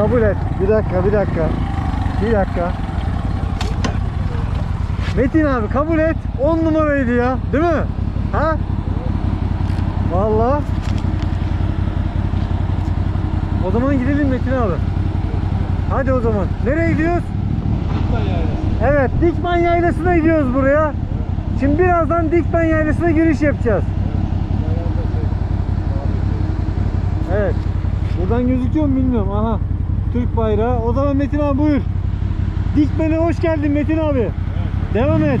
kabul et. Bir dakika, bir dakika. Bir dakika. Metin abi kabul et. 10 numaraydı ya. Değil mi? Ha? Vallahi. O zaman gidelim Metin abi. Hadi o zaman. Nereye gidiyoruz? Evet, Dikman Yaylası'na gidiyoruz buraya. Şimdi birazdan Dikman Yaylası'na giriş yapacağız. Evet. Buradan gözüküyor mu bilmiyorum. Aha. Türk bayrağı. O zaman Metin abi buyur. Dikmen'e hoş geldin Metin abi. Devam et.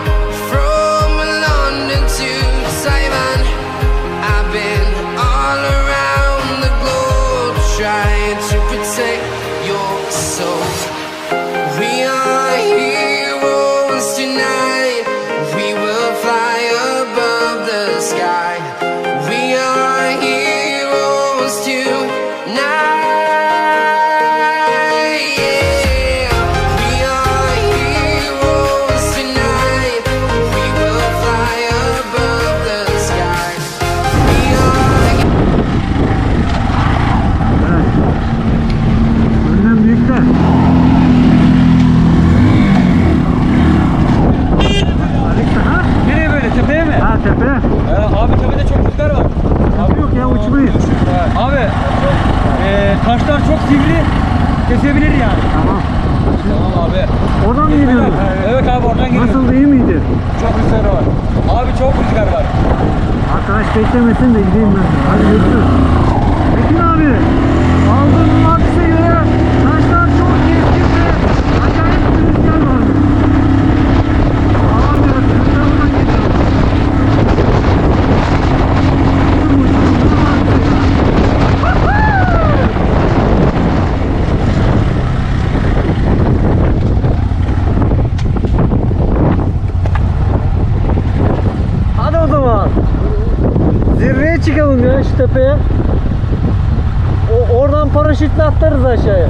mi? Ha tepe. Ee, abi tepede çok rüzgar var. Abi yok ya uçmayız. Abi ee, taşlar çok sivri kesebilir yani. Tamam. Tamam abi. Oradan mı geliyorsun? Evet abi oradan geliyor. Nasıl iyi miydi? Çok rüzgar var. Abi çok rüzgar var. Arkadaş beklemesin de gideyim ben. Hadi görüşürüz. Metin abi. Aldığım maksa göre taşlar çok keskin ve acayip bir rüzgar var. Alamıyoruz. Rüzgar buradan geliyor. Hadi o zaman. Zirveye çıkalım ya şu tepeye. Oradan paraşütle atlarız aşağıya.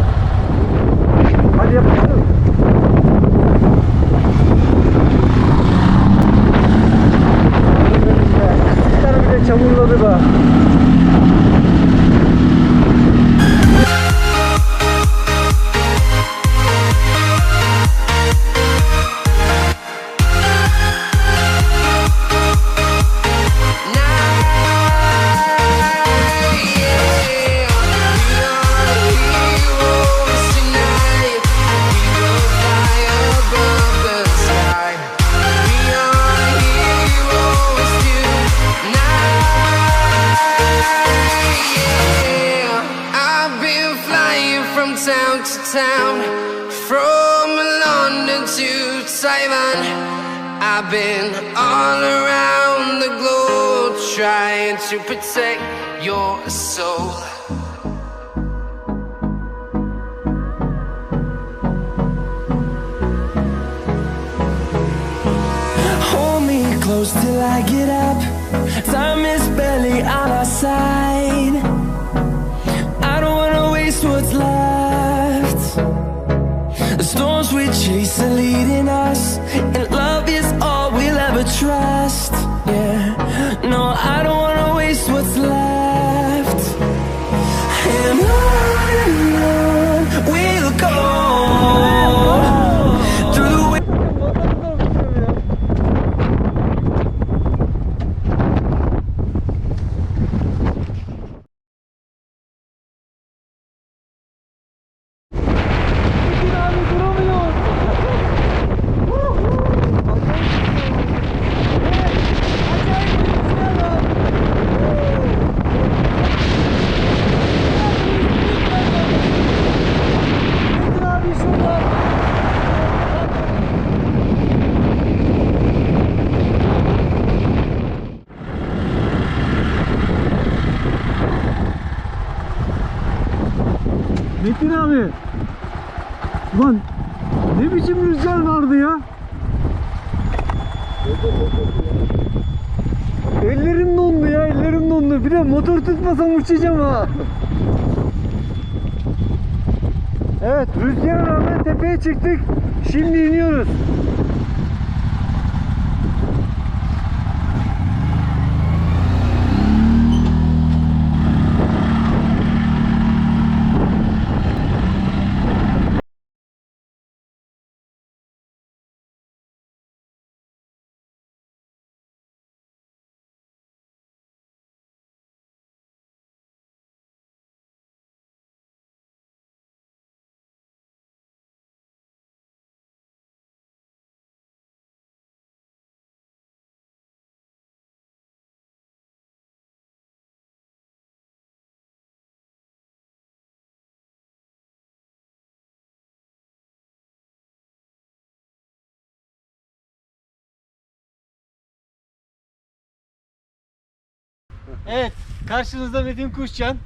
To town, from London to Taiwan. I've been all around the globe trying to protect your soul. Hold me close till I get up. Time is barely on our side. I don't wanna waste what's left. The storms we chase are leading abi. Ulan ne biçim rüzgar vardı ya? Ellerim dondu ya, ellerim dondu. Bir de motor tutmasam uçacağım ha. Evet, rüzgara rağmen tepeye çıktık. Şimdi iniyoruz. Evet, karşınızda Metin Kuşcan.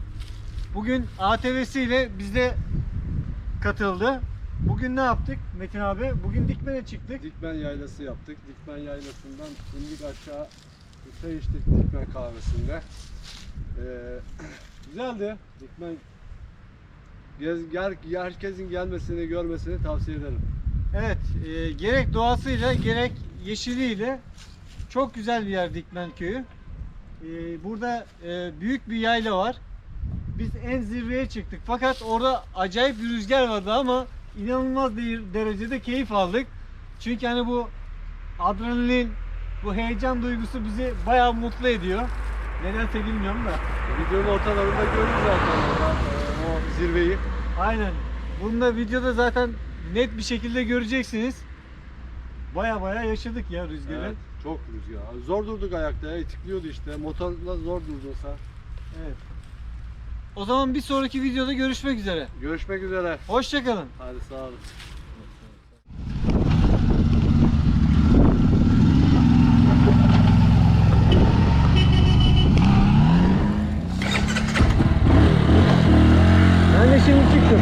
Bugün ATV'si ile bizde katıldı. Bugün ne yaptık Metin abi? Bugün Dikmen'e çıktık. Dikmen yaylası yaptık. Dikmen yaylasından indik aşağı çay içtik Dikmen kahvesinde. Ee, güzeldi. Dikmen gez, gel, herkesin gelmesini görmesini tavsiye ederim. Evet, e, gerek doğasıyla gerek yeşiliyle çok güzel bir yer Dikmen köyü. E, burada e, büyük bir yayla var. Biz en zirveye çıktık. Fakat orada acayip bir rüzgar vardı ama inanılmaz bir derecede keyif aldık. Çünkü hani bu adrenalin, bu heyecan duygusu bizi bayağı mutlu ediyor. Nedense bilmiyorum da. Videonun ortalarında görürüz zaten o zirveyi. Aynen. Bunu da videoda zaten net bir şekilde göreceksiniz. Baya baya yaşadık ya rüzgarı. Evet, çok rüzgar. Zor durduk ayakta ya. itikliyordu işte. Motorla zor durdursa. Evet. O zaman bir sonraki videoda görüşmek üzere. Görüşmek üzere. Hoşçakalın. Hadi sağ olun. Ben de şimdi çıktım.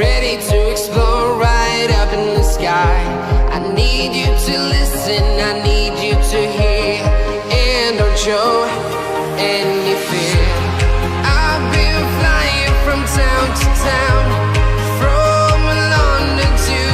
ready to